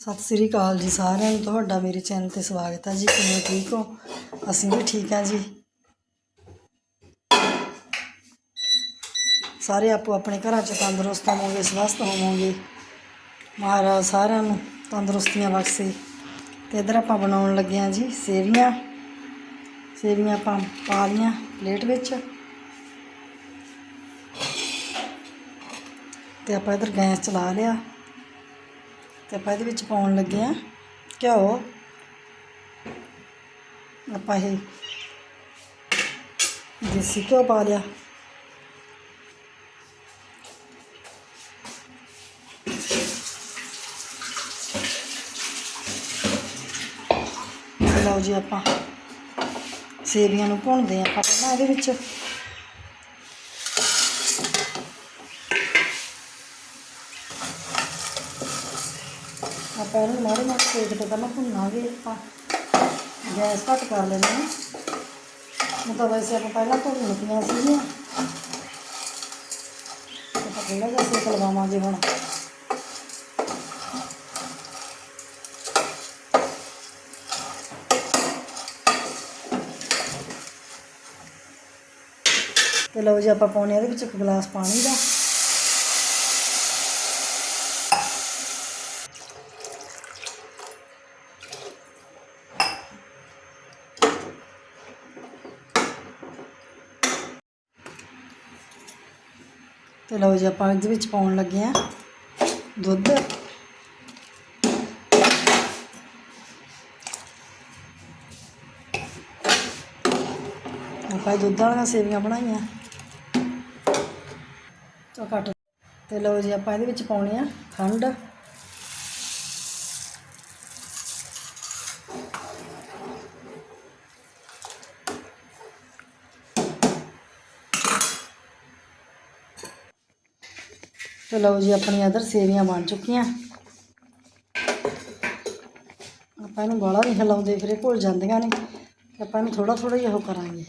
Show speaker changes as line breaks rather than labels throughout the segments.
ਸਤਿ ਸ੍ਰੀ ਅਕਾਲ ਜੀ ਸਾਰਿਆਂ ਨੂੰ, ਤੁਹਾਡਾ ਮੇਰੇ ਚੈਨਲ ਤੇ ਸਵਾਗਤ ਹੈ ਜੀ। ਕਿਵੇਂ ਠੀਕ ਹੋ? ਅਸੀਂ ਵੀ ਠੀਕ ਹਾਂ ਜੀ। ਸਾਰੇ ਆਪੋ ਆਪਣੇ ਘਰਾਂ 'ਚ ਤੰਦਰੁਸਤ ਹੋਵੋਗੇ, ਸਵਸਥ ਹੋਵੋਗੇ। ਮਹਾਰਾਜ ਸਾਰਿਆਂ ਨੂੰ ਤੰਦਰੁਸਤੀਆਂ ਬਖਸ਼ੇ। ਤੇ ਇਧਰ ਆਪਾਂ ਬਣਾਉਣ ਲੱਗੇ ਹਾਂ ਜੀ ਸੇਵੀਆਂ। ਸੇਵੀਆਂ ਆਪਾਂ ਪਾ ਲਈਆਂ ਪਲੇਟ ਵਿੱਚ। ਤੇ ਆਪਾਂ ਇਧਰ ਗੈਸ ਚਲਾ ਲਿਆ। ਤੇ ਆਪਾਂ ਇਹਦੇ ਵਿੱਚ ਪਾਉਣ ਲੱਗੇ ਆ ਘਿਓ। ਆਪਾਂ ਇਹ ਦੇਸੀ ਘਿਓ ਪਾ ਲਿਆ। ਲਓ ਜੀ ਆਪਾਂ ਸੇਵੀਆਂ ਨੂੰ ਭੁੰਨਦੇ ਆ ਆਪਾਂ ਪਹਿਲਾਂ ਇਹਦੇ ਵਿੱਚ। ਆਪਾਂ ਇਹਨੂੰ ਮਾੜੇ ਮਾੜੇ ਤੇਜ਼ ਤੇ ਪਹਿਲਾਂ ਭੁੰਨਾਂਗੇ ਆਪਾਂ ਗੈਸ ਘੱਟ ਕਰ ਲੈਂਦੇ ਹਾਂ। ਮਤਲਬ ਵੈਸੇ ਆਪਾਂ ਪਹਿਲਾਂ ਭੁੰਨ ਲਈਆਂ ਸੀਗੀਆਂ। ਤੇ ਆਪਾਂ ਥੋੜ੍ਹਾ ਜਿਹਾ ਸੇਕ ਲਵਾਵਾਂਗੇ ਹੁਣ। ਤੇ ਲਓ ਜੀ, ਆਪਾਂ ਪਾਉਣੇ ਇਹਦੇ ਵਿੱਚ ਇੱਕ ਗਲਾਸ ਪਾਣੀ ਦਾ ਤੇ ਲਓ ਜੀ ਆਪਾਂ ਇਹਦੇ ਵਿੱਚ ਪਾਉਣ ਲੱਗੇ ਆ ਦੁੱਧ। ਆਪਾਂ ਦੁੱਧ ਵਾਲੀਆਂ ਸੇਵੀਆਂ ਬਣਾਈਆਂ। ਚੋ ਕੱਟ ਤੇ ਲਓ ਜੀ ਆਪਾਂ ਇਹਦੇ ਵਿੱਚ ਪਾਉਣੇ ਆ ਖੰਡ। ਤੇ ਲਓ ਜੀ, ਆਪਣੀਆਂ ਇਧਰ ਸੇਵੀਆਂ ਬਣ ਚੁੱਕੀਆਂ। ਆਪਾਂ ਇਹਨੂੰ ਬਾਹਲਾ ਨਹੀਂ ਹਿਲਾਉਂਦੇ, ਫਿਰ ਇਹ ਘੁਲ ਜਾਂਦੀਆਂ ਨੇ। ਆਪਾਂ ਇਹਨੂੰ ਥੋੜਾ ਥੋੜਾ ਹੀ ਉਹ ਕਰਾਂਗੇ।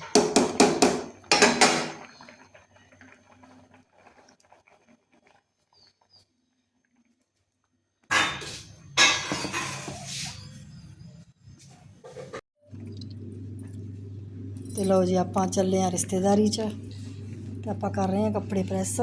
ਤੇ ਲਓ ਜੀ, ਆਪਾਂ ਚੱਲੇ ਆ ਰਿਸ਼ਤੇਦਾਰੀ 'ਚ। ਤੇ ਆਪਾਂ ਕਰ ਰਹੇ ਆ ਕੱਪੜੇ ਪ੍ਰੈਸ।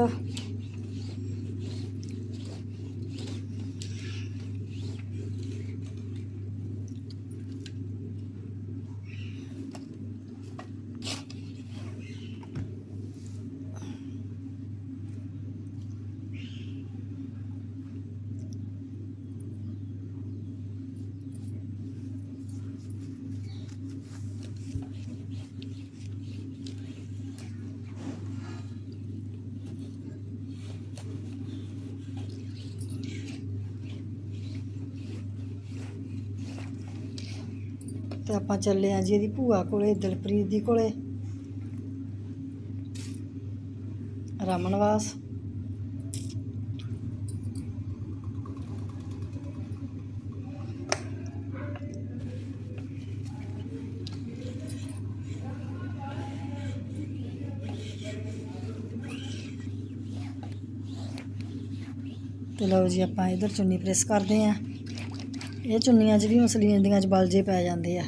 ਤੇ ਆਪਾਂ ਚੱਲੇ ਆ ਜੀ ਇਹਦੀ ਭੂਆ ਕੋਲੇ ਦਿਲਪ੍ਰੀਤ ਦੀ ਕੋਲੇ ਰਮਨਵਾਸ ਤੇ ਲਓ ਜੀ ਆਪਾਂ ਇਧਰ ਚੁੰਨੀ ਪ੍ਰੈਸ ਕਰਦੇ ਆਂ ਇਹ ਚੁੰਨੀਆਂ 'ਚ ਵੀ ਮਸਲੀਨ ਦੀਆਂ 'ਚ ਬਲਜੇ ਪੈ ਜਾਂਦੇ ਆ।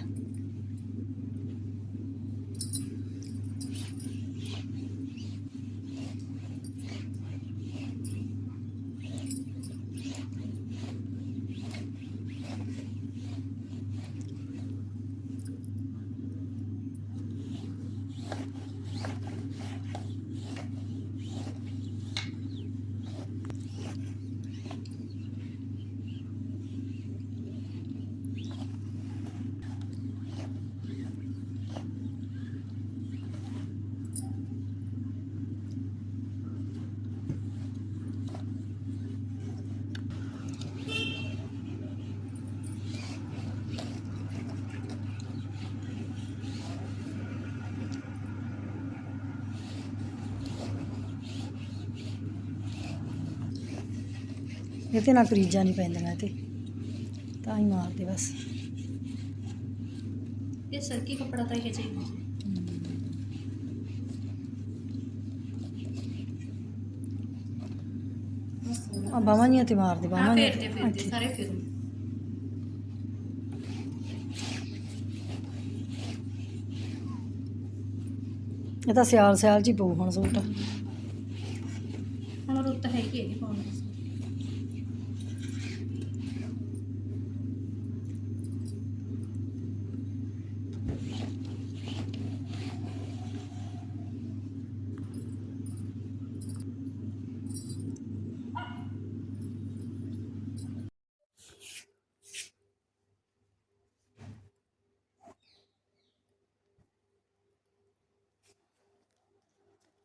ਇਹਦੇ ਨਾਲ ਕਰੀਜਾਂ ਨਹੀਂ ਪੈਂਦੀਆਂ ਤੇ ਤਾਂ ਹੀ ਮਾਰਦੇ ਬਸ।
ਇਹ ਸਰਕੀ ਕਪੜਾ ਤਾਂ ਇਹ ਚਾਹੀਦਾ
ਆ ਬਾਵਾਂ ਨਹੀਂ ਤੇ ਮਾਰਦੇ ਬਾਵਾਂ
ਨਹੀਂ ਫੇਰਦੇ ਫੇਰਦੇ ਸਾਰੇ ਫੇਰੂ
ਇਹ ਤਾਂ ਸਿਆਲ ਸਿਆਲ ਜੀ ਪਊ ਹੁਣ ਸੂਟ।
ਹੁਣ ਰੁੱਤ ਹੈ ਜੀ ਪਾਉਣ ਦੀ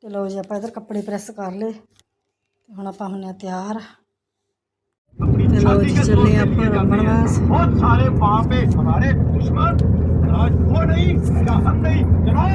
ਤੇ ਲਓ ਜੀ ਆਪਾਂ ਇਧਰ ਕੱਪੜੇ ਪ੍ਰੈਸ ਕਰ ਲਏ ਹੁਣ ਆਪਾਂ ਹੁੰਨੇ ਆ ਤਿਆਰ। ਤੇ ਲਓ ਜੀ ਚੱਲੇ ਆਪਾਂ ਰਮਣਵਾਸ
ਬਹੁਤ ਸਾਰੇ ਬਾਪ ਹੈ ਦੁਸ਼ਮਣ ਰਾਜ ਉਹ ਨਹੀਂ ਜਹਾਨ ਨਹੀਂ ਜਨਾਬ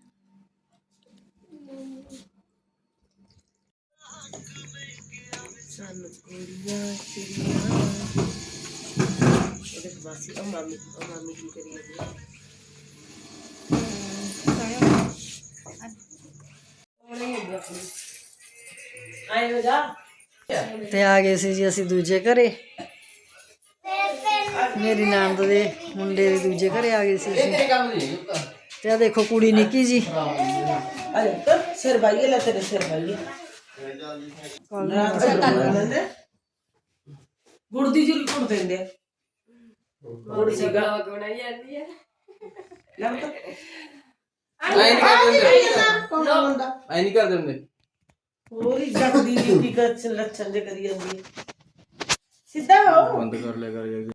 ਸਾਨੂੰ ਕੁੜੀਆਂ ਚਿੜੀਆਂ ਉਹਦੇ ਬਾਸੀ ਉਹ ਮਾਮੀ ਉਹ ਮਾਮੀ ਕੀ ਕਰੀ ਜਾਂਦੀ ਹੈ ਆਏ ਹੋ ਜਾ
ਤੇ ਆ ਗਏ ਸੀ ਜੀ ਅਸੀਂ ਦੂਜੇ ਘਰੇ ਮੇਰੀ ਨਣਦ ਦੇ ਮੁੰਡੇ ਦੇ ਦੂਜੇ ਘਰੇ ਆ ਗਏ ਸੀ ਅਸੀਂ।
ਤੇਰੇ ਕੰਮ ਨਹੀਂ ਹੁੰਦਾ
ਤੇ ਆ ਦੇਖੋ ਕੁੜੀ ਨਿੱਕੀ ਜੀ
ਅਰੇ ਤਾਂ ਸਿਰ ਬਾਈਏ ਲੈ ਤੇਰੇ ਸਿਰ ਬਾਈਏ ਗੁੜ ਦੀ ਜੁਲ ਕੁੜ ਦਿੰਦੇ। ਆ ਗੁੜ ਸੀਗਾ ਬਣਾਈ ਜਾਂਦੀ ਹੈ। ਲੈ ਤਾਂ
ਐ ਨਹੀਂ ਕਰਦੇ।
ਕੌਣ ਹੁੰਦਾ
ਐ ਨਹੀਂ ਕਰਦੇ ਹੁੰਦੇ।
ਹੋਰ ਹੀ ਜੱਟ ਦੀ ਡਿਊਟੀ ਕਰ ਲੱਛਣ ਦੇ ਕਰੀ ਜਾਂਦੀ ਹੈ। ਸਿੱਧਾ ਹੋ।
ਬੰਦ ਕਰ ਲਿਆ ਕਰ